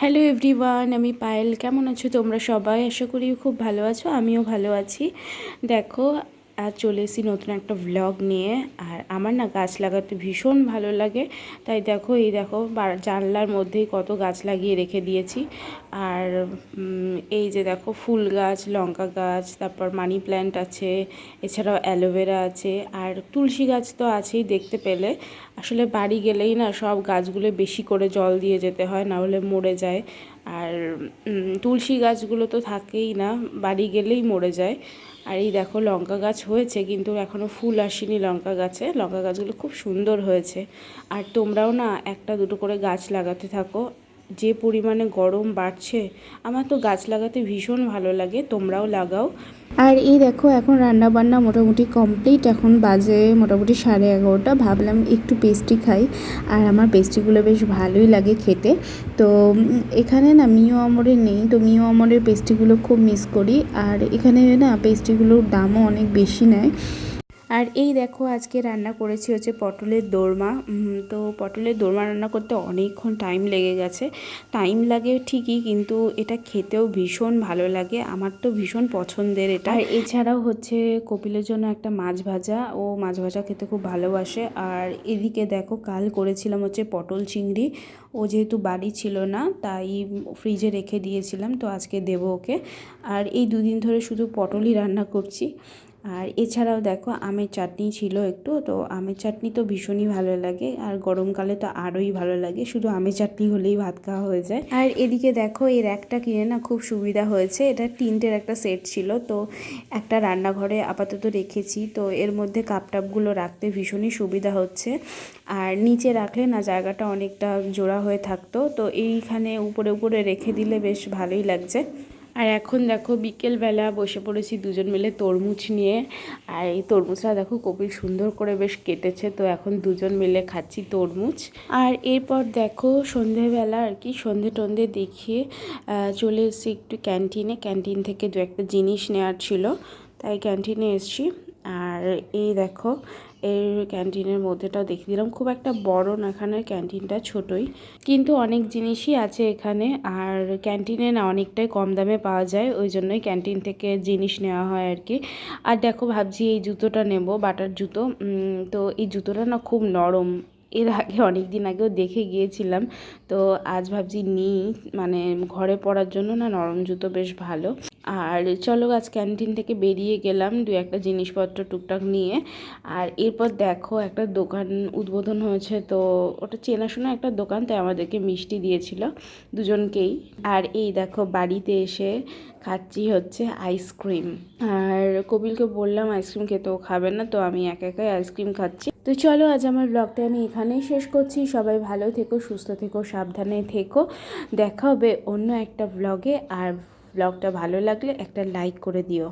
Hello everyone আমি পায়েল। কেমন আছো তোমরা সবাই? আশা করি খুব ভালো আছো, আমিও ভালো আছি। দেখো আজ চলে এসেছি নতুন একটা ভ্লগ নিয়ে। আর আমার না গাছ লাগাতে ভীষণ ভালো লাগে। তাই দেখো, এই দেখো জানলার মধ্যেই কত গাছ লাগিয়ে রেখে দিয়েছি। আর এই যে দেখো, ফুল গাছ, লঙ্কা গাছ, তারপর মানি প্ল্যান্ট আছে, এছাড়াও অ্যালোভেরা আছে, আর তুলসী গাছ তো আছেই দেখতে পেলে। আসলে বাড়ি গেলেই না সব গাছগুলো বেশি করে জল দিয়ে যেতে হয়, না হলে মরে যায়। আর তুলসী গাছগুলো তো থাকেই না, বাড়ি গেলেই মরে যায়। আর এই দেখো লঙ্কা গাছ হয়েছে, কিন্তু এখনও ফুল আসেনি লঙ্কা গাছে। লঙ্কা গাছগুলো খুব সুন্দর হয়েছে। আর তোমরাও না একটা দুটো করে গাছ লাগাতে থাকো। যে পরিমাণে গরম বাড়ছে, আমার তো গাছ লাগাতে ভীষণ ভালো লাগে, তোমরাও লাগাও। আর এই দেখো, এখন রান্না বান্না মোটামুটি কমপ্লিট এখন বাজে মোটামুটি সাড়ে এগারোটা, ভাবলাম একটু পেস্ট্রি খাই, আর আমার পেস্ট্রিগুলো বেশ ভালোই লাগে খেতে। তো, এখানে না মিও আমরে নেই, তো মিও আমরের পেস্ট্রিগুলো খুব মিস করি, আর এখানে না পেস্ট্রিগুলোর দামও অনেক বেশি নেয়। আর এই দেখো আজকে রান্না করেছি হচ্ছে পটলের দোরমা। তো পটলের দোরমা রান্না করতে অনেকক্ষণ টাইম লেগে গেছে। টাইম লাগে ঠিকই কিন্তু এটা খেতেও ভীষণ ভালো লাগে। আমার তো ভীষণ পছন্দের এটা। আর এছাড়াও হচ্ছে কপিলের জন্য একটা মাছ ভাজা। ও মাছ ভাজা খেতে খুব ভালোবাসে। আর এদিকে দেখো কাল করেছিলাম হচ্ছে পটল চিংড়ি। ও যেহেতু বাড়ি ছিল না, তাই ফ্রিজে রেখে দিয়েছিলাম। তো আজকে দেবো ওকে। আর এই দুদিন ধরে শুধু পটলই রান্না করছি। আর এছাড়াও দেখো, আমের চাটনি ছিল একটু, তো আমের চাটনি তো ভীষণই ভালো লাগে। আর গরমকালে তো আরোই ভালো লাগে, শুধু আমের চাটনি হলেই ভাত খাওয়া হয়ে যায়। আর এদিকে দেখো এই র্যাকটা কিনে না খুব সুবিধা হয়েছে, এটা তিনটের একটা সেট ছিল, তো একটা রান্নাঘরে আপাতত রেখেছি, তো এর মধ্যে কাপ টাপগুলো রাখতে ভীষণই সুবিধা হচ্ছে। আর নিচে রাখলে না জায়গাটা অনেকটা জোড়া হয়ে থাকতো, তো এইখানে উপরে উপরে রেখে দিলে বেশ ভালোই লাগছে। আর এখন দেখো বিকেলবেলা বসে পড়েছি দুজন মিলে তরমুজ নিয়ে। আর এই তরমুজটা দেখো কপিল সুন্দর করে বেশ কেটেছে, তো এখন দুজন মিলে খাচ্ছি তরমুজ। আর এরপর দেখো সন্ধেবেলা আর কি, সন্ধে টন্ধে দেখিয়ে চলে এসেছি একটু ক্যান্টিনে। ক্যান্টিন থেকে দু একটা জিনিস নেওয়ার ছিল, তাই ক্যান্টিনে এসেছি। আর এই দেখো, এর ক্যান্টিনের মধ্যেটাও দেখিয়ে দিলাম। খুব একটা বড় না, এখানের ক্যান্টিনটা ছোটই। কিন্তু অনেক জিনিসই আছে এখানে, আর ক্যান্টিনে না অনেকটাই কম দামে পাওয়া যায়, ওই জন্যই ক্যান্টিন থেকে জিনিস নেওয়া হয় আর কি। আর দেখো, ভাবছি এই জুতোটা নেব, বাটার জুতো। তো এই জুতোটা না খুব নরম। এর আগে অনেক দিন আগেও দেখে গিয়েছিলাম। তো আজ ভাবছি নিই মানে ঘরে পরার জন্য না নরম জুতো বেশ ভালো। আর চলো আজ ক্যান্টিন থেকে বেরিয়ে গেলাম দু একটা জিনিসপত্র টুকটাক নিয়ে। আর এরপর দেখো একটা দোকান উদ্বোধন হয়েছে, তো ওটা চেনাশোনা একটা দোকান, তাই আমাদেরকে মিষ্টি দিয়েছিল দুজনকেই। আর এই দেখো বাড়িতে এসে খাচ্ছি হচ্ছে আইসক্রিম। আর কপিলকে বললাম আইসক্রিম খেতেও খাবে না, তো আমি একা একাই আইসক্রিম খাচ্ছি। তো চলো আজ আমার ব্লগটা আমি এখানেই শেষ করছি। সবাই ভালো থেকো, সুস্থ থেকো, সাবধানে থেকো। দেখা হবে অন্য একটা ব্লগে, আর ব্লগটা ভালো লাগলে একটা লাইক করে দিও।